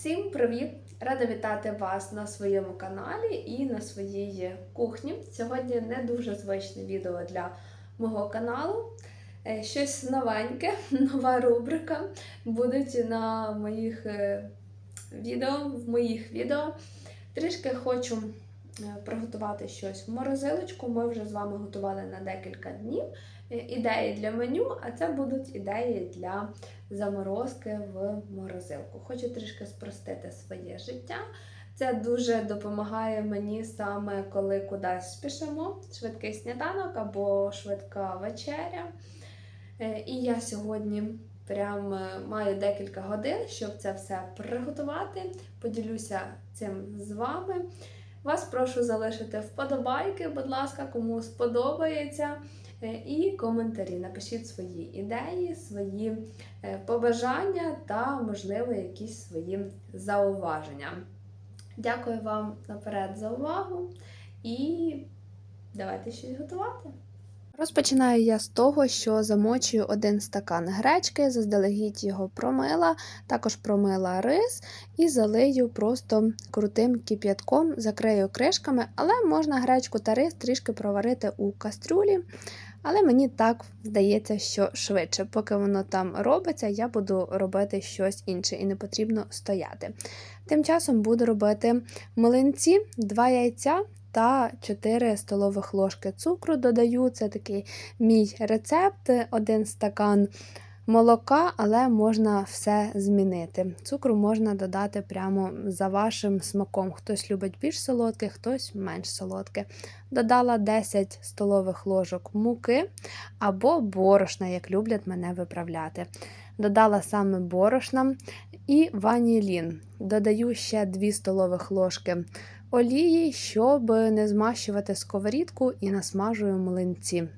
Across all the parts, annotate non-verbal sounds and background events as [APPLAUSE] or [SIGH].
Всім привіт! Рада вітати вас на своєму каналі і на своїй кухні. Сьогодні не дуже звичне відео для мого каналу. Е, Щось новеньке, [LAUGHS] нова рубрика будуть на моїх е, відео, в моїх відео. Трішки хочу е, приготувати щось в морозилочку. Ми вже з вами готували на декілька днів ідеї для меню, а це будуть ідеї для заморозки в морозилку. Хочу трішки спростити своє життя. Це дуже допомагає мені саме коли кудись спішимо, швидкий сніданок або швидка вечеря. Е, І я сьогодні прям е, маю декілька годин, щоб це все приготувати. Поділюся цим з вами. Вас прошу залишити вподобайки, будь ласка, кому сподобається. Е, І коментарі. Напишіть свої ідеї, свої е, побажання та, можливо, якісь свої зауваження. Дякую вам наперед за увагу і давайте щось готувати. Розпочинаю я з того, що замочую один стакан гречки, заздалегідь його промила, також промила рис і залию просто крутим кип'ятком, закрию кришками, але можна гречку та рис трішки проварити у кастрюлі. Але мені так здається, що швидше, поки воно там робиться, я буду робити щось інше і не потрібно стояти. Тим часом буду робити млинці, 2 яйця та 4 столових ложки цукру додаю. Це такий мій рецепт, один стакан молока, але можна все змінити. Цукру можна додати прямо за вашим смаком. Хтось любить більш солодке, хтось менш солодке. Додала 10 столових ложок муки або борошна, як люблять мене виправляти. Додала саме борошна і ванілін. Додаю ще 2 столових ложки олії, щоб не змащувати сковорідку і насмажую млинці.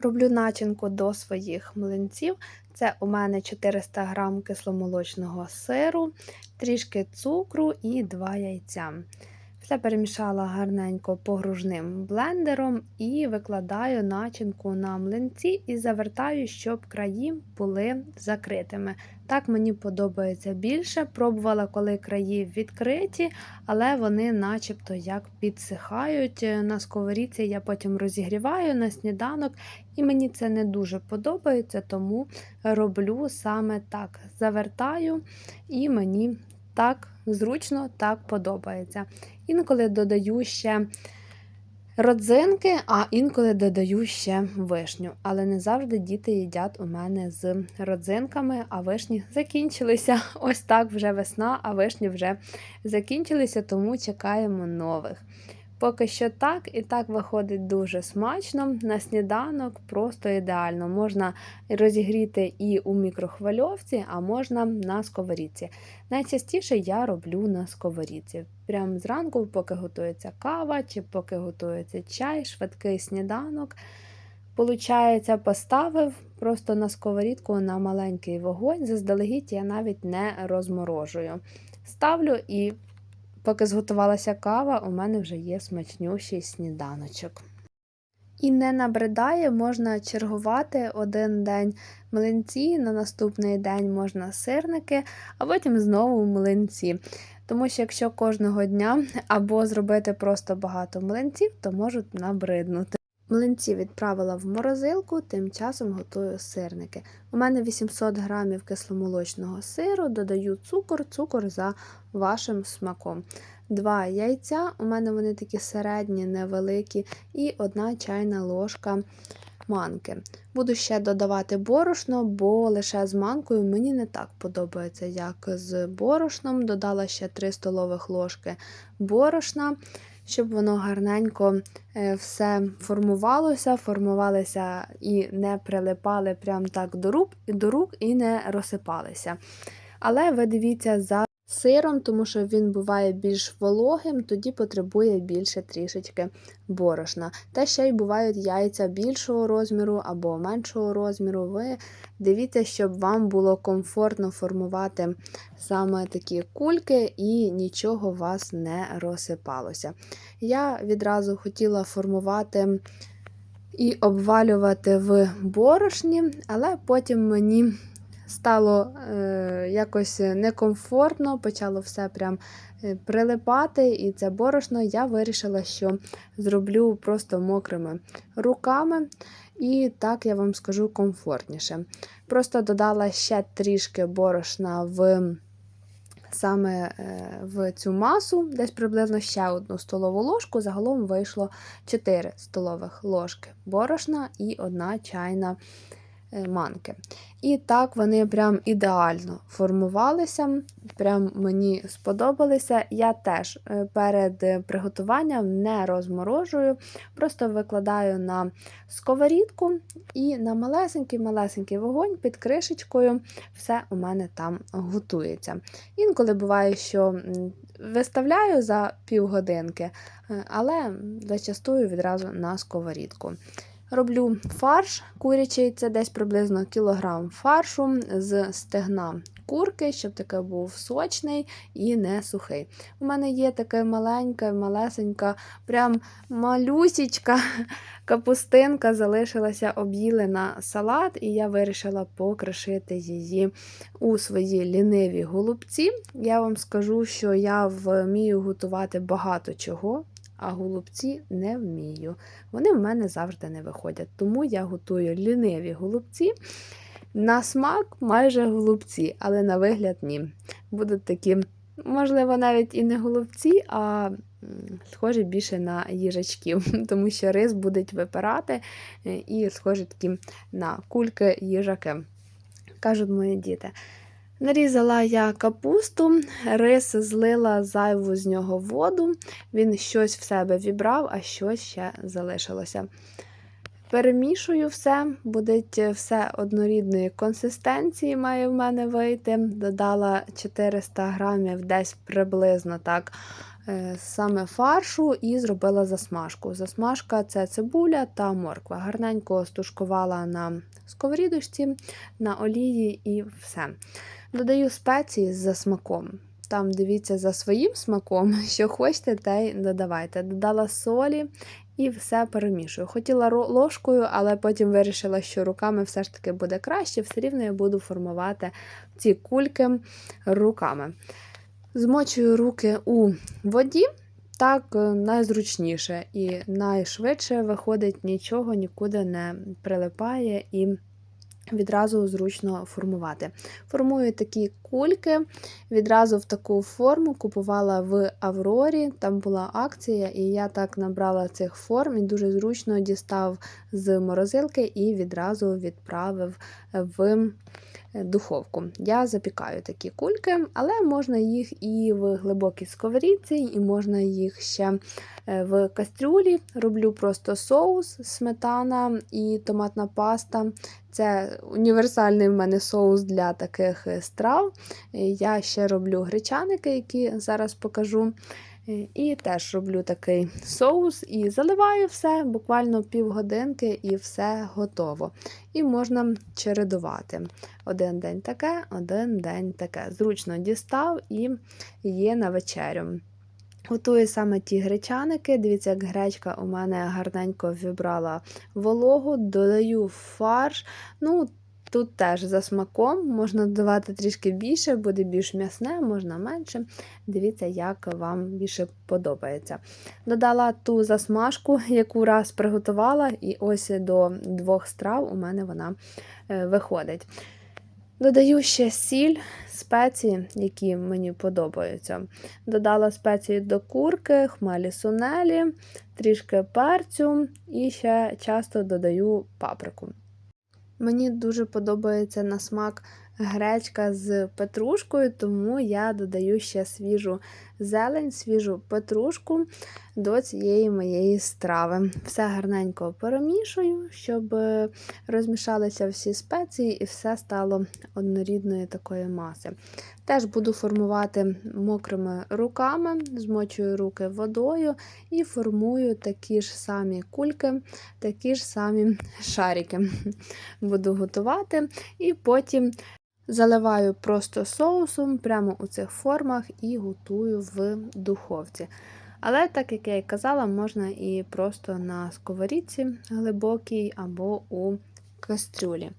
Роблю начинку до своїх млинців. Це у мене 400 г кисломолочного сиру, трішки цукру і 2 яйця. Все перемішала гарненько погружним блендером і викладаю начинку на млинці і завертаю, щоб краї були закритими. Так мені подобається більше. Пробувала, коли краї відкриті, але вони начебто як підсихають. На сковорідці я потім розігріваю на сніданок, і мені це не дуже подобається, тому роблю саме так: завертаю, і мені так зручно, так подобається. Інколи додаю ще родзинки, а інколи додаю ще вишню. Але не завжди діти їдять у мене з родзинками, а вишні закінчилися. [LAUGHS] Ось так вже весна, а вишні вже закінчилися, тому чекаємо нових. Поки що так, і так виходить дуже смачно. На сніданок просто ідеально. Можна розігріти і у мікрохвильовці, а можна на сковорідці. Найчастіше я роблю на сковорідці. Прямо зранку, поки готується кава, чи поки готується чай, швидкий сніданок. Получається, поставив просто на сковорідку на маленький вогонь. Заздалегідь я навіть не розморожую. Ставлю і Поки зготувалася кава, у мене вже є смачнющий сніданочок. І не набридає, можна чергувати один день млинці, на наступний день можна сирники, а потім знову млинці. Тому що якщо кожного дня або зробити просто багато млинців, то можуть набриднути. Млинці відправила в морозилку, тим часом готую сирники. У мене 800 грамів кисломолочного сиру, додаю цукор, цукор за вашим смаком. Два яйця, у мене вони такі середні, невеликі, і одна чайна ложка манки. Буду ще додавати борошно, бо лише з манкою мені не так подобається, як з борошном. Додала ще 3 столових ложки борошна щоб воно гарненько е, все формувалося, формувалося і не прилипали прям так до рук, до рук і не розсипалися. Але ви дивіться за сиром, тому що він буває більш вологим, тоді потребує більше трішечки борошна. Та ще й бувають яйця більшого розміру або меншого розміру. Ви дивіться, щоб вам було комфортно формувати саме такі кульки і нічого у вас не розсипалося. Я відразу хотіла формувати. І обвалювати в борошні, але потім мені стало е, якось некомфортно, почало все прям е, прилипати, і це борошно я вирішила, що зроблю просто мокрими руками, і так я вам скажу комфортніше. Просто додала ще трішки борошна в саме е, в цю масу, десь приблизно ще одну столову ложку. Загалом вийшло 4 столових ложки борошна і 1 чайна манки. І так вони прям ідеально формувалися, прям мені сподобалися. Я теж е, перед приготуванням не розморожую, просто викладаю на сковорідку і на малесенький-малесенький вогонь під кришечкою все у мене там готується. Інколи буває, що виставляю за півгодинки, е, але зачастую відразу на сковорідку. Роблю фарш курячий, це десь приблизно кілограм фаршу з стегна курки, щоб таке був сочний і не сухий. У мене є така маленька, малесенька, прям малюсічка [LAUGHS] капустинка залишилася об'їлена салат, і я вирішила покришити її у свої ліниві голубці. Я вам скажу, що я вмію готувати багато чого а голубці не вмію. Вони в мене завжди не виходять. Тому я готую ліниві голубці. На смак майже голубці, але на вигляд ні. Будуть такі, можливо, навіть і не голубці, а схожі більше на їжачків, [LAUGHS] тому що рис будуть випирати е, і схожі такі на кульки їжаки. Кажуть мої діти. Нарізала я капусту, рис злила зайву з нього воду, він щось в себе вібрав, а щось ще залишилося. Перемішую все, буде все однорідної консистенції, має в мене вийти. Додала 400 грамів десь приблизно так е, саме фаршу і зробила засмажку. Засмажка це цибуля та морква. Гарненько стушкувала на сковорідочці, на олії і все. Додаю спеції за смаком. Там дивіться за своїм смаком, [LAUGHS] що хочете, те й додавайте. Додала солі і все перемішую. Хотіла ложкою, але потім вирішила, що руками все ж таки буде краще, все рівно я буду формувати ці кульки руками. Змочую руки у воді. Так е, найзручніше і найшвидше виходить, нічого нікуди не прилипає і Відразу зручно формувати. Формую такі кульки, відразу в таку форму купувала в Аврорі, там була акція, і я так набрала цих форм і дуже зручно дістав з морозилки і відразу відправив в духовку. Я запікаю такі кульки, але можна їх і в глибокій сковорідці, і можна їх ще е, в кастрюлі. Роблю просто соус, сметана і томатна паста. Це універсальний в мене соус для таких е, страв. Я ще роблю гречаники, які зараз покажу. І теж роблю такий соус і заливаю все, буквально півгодинки, і все готово. І можна чередувати. Один день таке, один день таке. Зручно дістав і є на вечерю. Готую саме ті гречаники. Дивіться, як гречка у мене гарненько вібрала вологу, додаю фарш. Ну, Тут теж за смаком можна додавати трішки більше, буде більш м'ясне, можна менше. Дивіться, як вам більше подобається. Додала ту засмажку, яку раз приготувала, і ось до двох страв у мене вона е, виходить. Додаю ще сіль, спеції, які мені подобаються. Додала спеції до курки, хмелі сунелі, трішки перцю і ще часто додаю паприку. Мені дуже подобається на смак гречка з петрушкою, тому я додаю ще свіжу зелень, свіжу петрушку до цієї моєї страви. Все гарненько перемішую, щоб розмішалися всі спеції і все стало однорідної такої маси. Теж буду формувати мокрими руками, змочую руки водою і формую такі ж самі кульки, такі ж самі шарики. Буду готувати, і потім заливаю просто соусом прямо у цих формах і готую в духовці. Але, так як я і казала, можна і просто на сковорідці глибокій або у кастрюлі.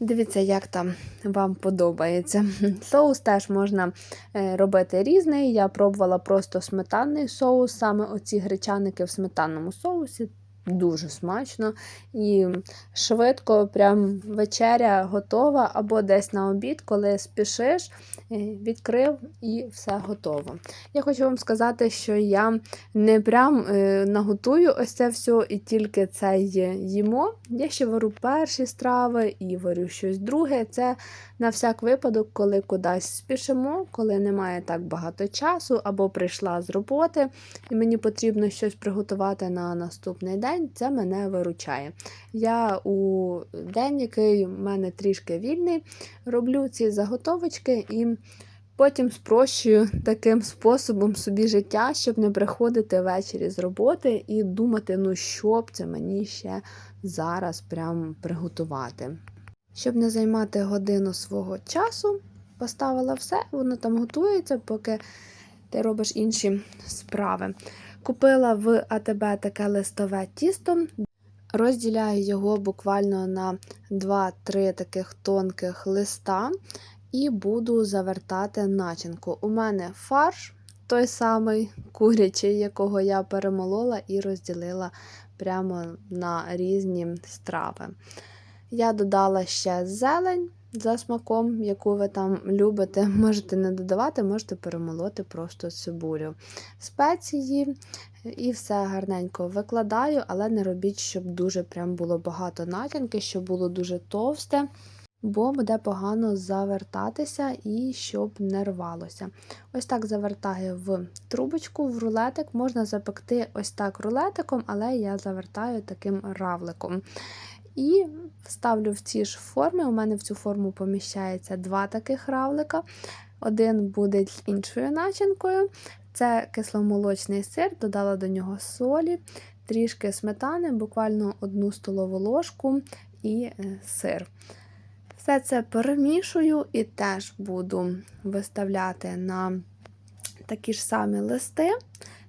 Дивіться, як там вам подобається. Соус теж можна е, робити різний. Я пробувала просто сметанний соус, саме оці гречаники в сметанному соусі. Дуже смачно і швидко, прям вечеря готова, або десь на обід, коли спішиш, е, відкрив і все готово. Я хочу вам сказати, що я не прям е, наготую ось це все і тільки це їмо. Я ще варю перші страви і варю щось друге. Це на всяк випадок, коли кудись спішимо, коли немає так багато часу, або прийшла з роботи, і мені потрібно щось приготувати на наступний день, це мене виручає. Я у день, який в мене трішки вільний, роблю ці заготовочки і потім спрощую таким способом собі життя, щоб не приходити ввечері з роботи і думати, ну що б це мені ще зараз прям приготувати. Щоб не займати годину свого часу, поставила все, воно там готується, поки ти робиш інші справи. Купила в АТБ таке листове тісто, розділяю його буквально на 2-3 таких тонких листа і буду завертати начинку. У мене фарш той самий курячий, якого я перемолола і розділила прямо на різні страви. Я додала ще зелень за смаком, яку ви там любите. [LAUGHS] Можете не додавати, можете перемолоти просто цибулю. Спеції і все гарненько викладаю, але не робіть, щоб дуже прям було багато начинки, щоб було дуже товсте, бо буде погано завертатися і щоб не рвалося. Ось так завертаю в трубочку, в рулетик. Можна запекти ось так рулетиком, але я завертаю таким равликом. І ставлю в ці ж форми. У мене в цю форму поміщається два таких равлика. Один буде іншою начинкою. Це кисломолочний сир, додала до нього солі, трішки сметани, буквально одну столову ложку і е, сир. Все це перемішую і теж буду виставляти на такі ж самі листи.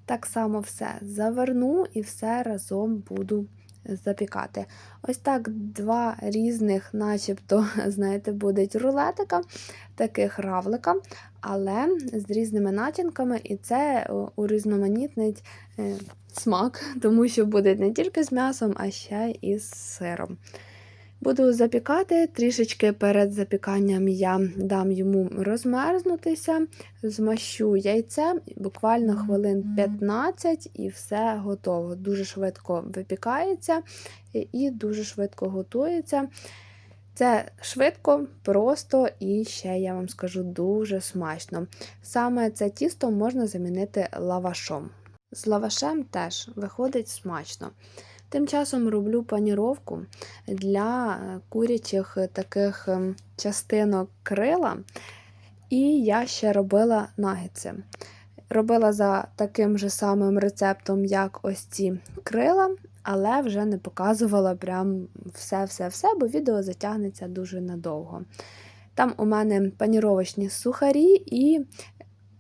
Так само все заверну і все разом буду запікати. Ось так два різних, начебто, [LAUGHS] знаєте, будуть рулетика, таких равлика, але з різними начинками, і це урізноманітнить е, смак, [LAUGHS] тому що буде не тільки з м'ясом, а ще і з сиром. Буду запікати, трішечки перед запіканням я дам йому розмерзнутися, змащу яйцем, буквально хвилин 15 і все готово. Дуже швидко випікається і дуже швидко готується. Це швидко, просто і ще я вам скажу дуже смачно. Саме це тісто можна замінити лавашом. З лавашем теж виходить смачно. Тим часом роблю паніровку для курячих таких ем, частинок крила, і я ще робила нагетси. Робила за таким же самим рецептом, як ось ці крила, але вже не показувала прям все-все-все, бо відео затягнеться дуже надовго. Там у мене паніровочні сухарі і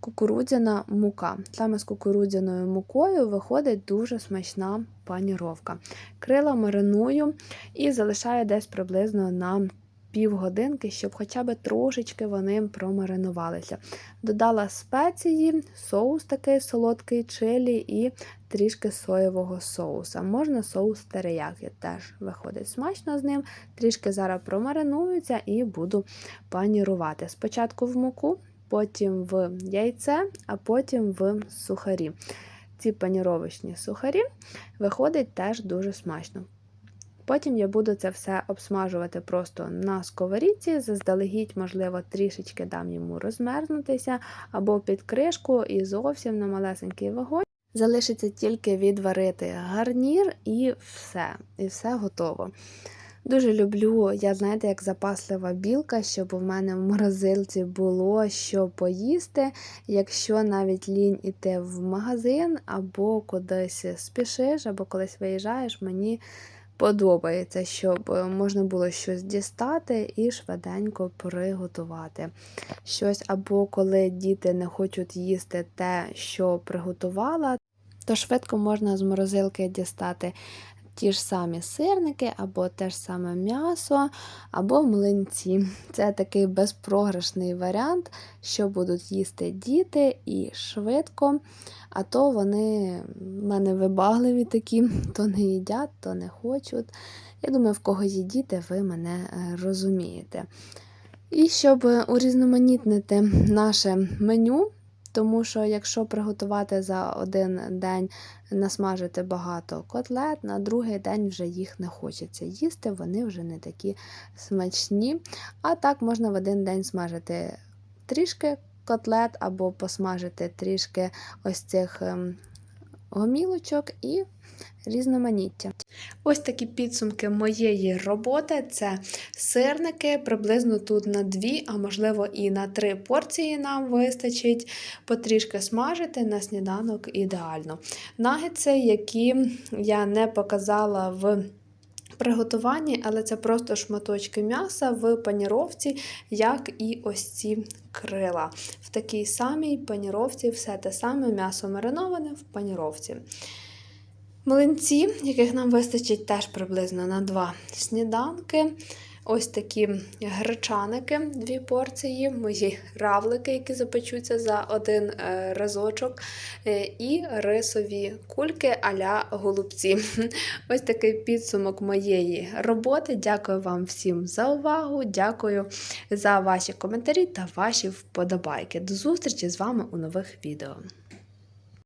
кукурудзяна мука. Саме з кукурудзяною мукою виходить дуже смачна паніровка. Крила мариную і залишаю десь приблизно на півгодинки, щоб хоча б трошечки вони промаринувалися. Додала спеції, соус такий солодкий чилі і трішки соєвого соуса. Можна соус териякі, теж виходить смачно з ним. Трішки зараз промаринуються і буду панірувати. Спочатку в муку, потім в яйце, а потім в сухарі. Ці паніровочні сухарі виходить теж дуже смачно. Потім я буду це все обсмажувати просто на сковорідці, заздалегідь, можливо, трішечки дам йому розмерзнутися, або під кришку і зовсім на малесенький вогонь. Залишиться тільки відварити гарнір і все, і все готово. Дуже люблю, я знаєте, як запаслива білка, щоб у мене в морозилці було що поїсти, якщо навіть лінь іти в магазин, або кудись спішиш, або колись виїжджаєш, мені подобається, щоб можна було щось дістати і швиденько приготувати. Щось, або коли діти не хочуть їсти те, що приготувала, то швидко можна з морозилки дістати ті ж самі сирники, або те ж саме м'ясо, або млинці. [LAUGHS] Це такий безпрограшний варіант, що будуть їсти діти і швидко. А то вони в мене вибагливі такі, [LAUGHS] то не їдять, то не хочуть. Я думаю, в кого є діти, ви мене е, розумієте. І щоб урізноманітнити наше меню, тому що якщо приготувати за один день, насмажити багато котлет, на другий день вже їх не хочеться їсти, вони вже не такі смачні. А так можна в один день смажити трішки котлет або посмажити трішки ось цих ем, гомілочок і різноманіття. Ось такі підсумки моєї роботи. Це сирники, приблизно тут на дві, а можливо і на три порції нам вистачить. Потрішки смажити на сніданок ідеально. Нагетси, які я не показала в приготуванні, але це просто шматочки м'яса в паніровці, як і ось ці крила. В такій самій паніровці все те саме м'ясо мариноване в паніровці. Млинці, яких нам вистачить теж приблизно на два сніданки. Ось такі гречаники, дві порції, мої равлики, які запечуться за один е, разочок, е, і рисові кульки а-ля голубці. [LAUGHS] Ось такий підсумок моєї роботи. Дякую вам всім за увагу. Дякую за ваші коментарі та ваші вподобайки. До зустрічі з вами у нових відео.